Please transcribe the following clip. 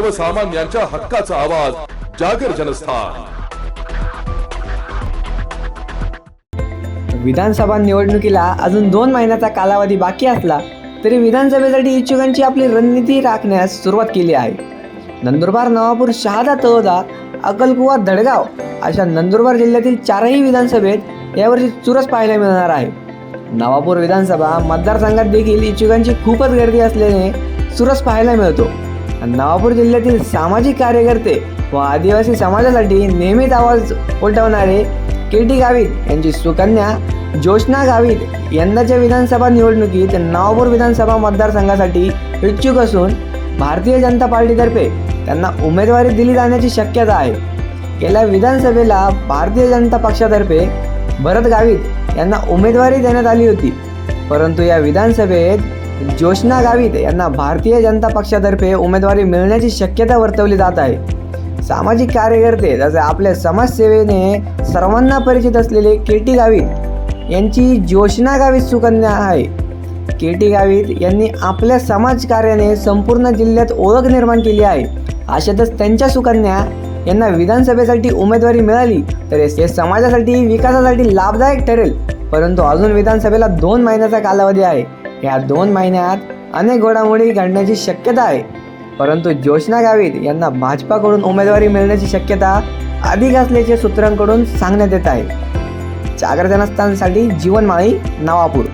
सर्वसामान्यांच्या हक्काचा आवाज जागर जनस्थान. विधानसभा निवडणुकीला अजून दोन महिन्याचा कालावधी बाकी असला तरी विधानसभेसाठी इच्छुकांची आपली रणनीती राखण्यास सुरुवात केली आहे. नंदुरबार नवापूर शहादा तळोदा अकलकुवा दडगाव अशा नंदुरबार जिल्ह्यातील चारही विधानसभेत यावर्षी चुरस पाहायला मिळणार आहे. नवापूर विधानसभा मतदारसंघात देखील इच्छुकांची खूपच गर्दी असल्याने चुरस पाहायला मिळतो. नवापूर जिल्ह्यातील सामाजिक कार्यकर्ते व आदिवासी समाजासाठी नेहमीच आवाज उलटवणारे के टी गावित यांची सुकन्या ज्योत्ना गावित यंदाच्या विधानसभा निवडणुकीत नवापूर विधानसभा मतदारसंघासाठी इच्छुक असून भारतीय जनता पार्टीतर्फे त्यांना उमेदवारी दिली जाण्याची शक्यता आहे. गेल्या विधानसभेला भारतीय जनता पक्षातर्फे भरत गावित यांना उमेदवारी देण्यात आली होती. परंतु या विधानसभेत ज्योत्ना गावित यांना भारतीय जनता पक्षातर्फे उमेदवारी मिळण्याची शक्यता वर्तवली जात आहे. सामाजिक कार्यकर्ते जसे आपल्या समाजसेवेने सर्वांना परिचित असलेले के टी गावित यांची ज्योत्ना गावित सुकन्या आहे. के टी गावित यांनी आपल्या समाजकार्याने संपूर्ण जिल्ह्यात ओळख निर्माण केली आहे. अशातच त्यांच्या सुकन्या यांना विधानसभेसाठी उमेदवारी मिळाली तर हे समाजासाठी विकासासाठी लाभदायक ठरेल. परंतु अजून विधानसभेला दोन महिन्याचा कालावधी आहे. या दोन महिन्यात अनेक घोडामोडी घडण्याची शक्यता आहे. परंतु जोशना गावित यांना भाजपाकडून उमेदवारी मिळण्याची शक्यता अधिक असल्याचे सूत्रांकडून सांगण्यात येत आहे. जागर जनस्थानसाठी जीवनमाळी नवापूर.